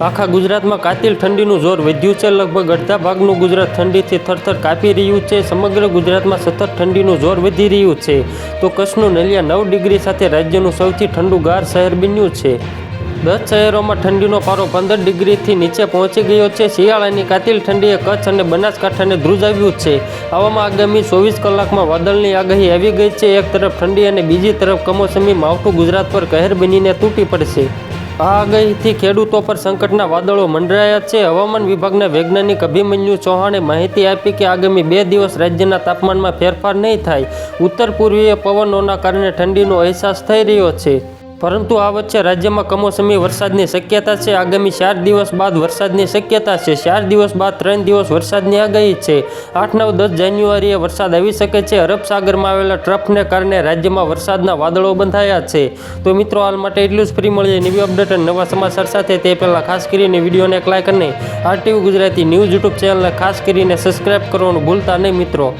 આખા ગુજરાતમાં કાતિલ ઠંડીનું જોર વધ્યું છે. લગભગ અડધા ભાગનું ગુજરાત ઠંડીથી થરથર કાપી રહ્યું છે. સમગ્ર ગુજરાતમાં સતત ઠંડીનું જોર વધી રહ્યું છે. તો કચ્છનું નલિયા નવ ડિગ્રી સાથે રાજ્યનું સૌથી ઠંડુગાર શહેર બન્યું છે. દસ શહેરોમાં ઠંડીનો પારો પંદર ડિગ્રીથી નીચે પહોંચી ગયો છે. શિયાળાની કાતિલ ઠંડીએ કચ્છ અને બનાસકાંઠાને ધ્રુજાવ્યું છે. આવામાં આગામી ચોવીસ કલાકમાં વાદળની આગાહી આવી ગઈ છે. એક તરફ ઠંડી અને બીજી તરફ કમોસમી માવઠું ગુજરાત પર કહેર બનીને તૂટી પડશે. આગાહીથી ખેડૂતો પર સંકટના વાદળો મંડરાયા છે. હવામાન વિભાગના વૈજ્ઞાનિક અભિમન્યુ ચૌહાણે માહિતી આપી કે આગામી બે દિવસ રાજ્યના તાપમાનમાં ફેરફાર નહીં થાય. ઉત્તર પૂર્વીય પવનોના કારણે ઠંડીનો અહેસાસ થઈ રહ્યો છે. પરંતુ આ વચ્ચે રાજ્યમાં કમોસમી વરસાદની શક્યતા છે. આગામી ચાર દિવસ બાદ વરસાદની શક્યતા છે. ચાર દિવસ બાદ ત્રણ દિવસ વરસાદની આગાહી છે. આઠ, નવ, દસ જાન્યુઆરીએ વરસાદ આવી શકે છે. અરબ સાગરમાં આવેલા ટ્રફને કારણે રાજ્યમાં વરસાદના વાદળો બંધાયા છે. તો મિત્રો, હાલ માટે એટલું જ. ફ્રી મળીએ નવી અપડેટ અને નવા સમાચાર સાથે. તે પહેલાં ખાસ કરીને વિડીયોને એક લાઇક અને આરટીવી ગુજરાતી ન્યૂઝ યુટ્યુબ ચેનલને ખાસ કરીને સબસ્ક્રાઇબ કરવાનું ભૂલતા નહીં મિત્રો.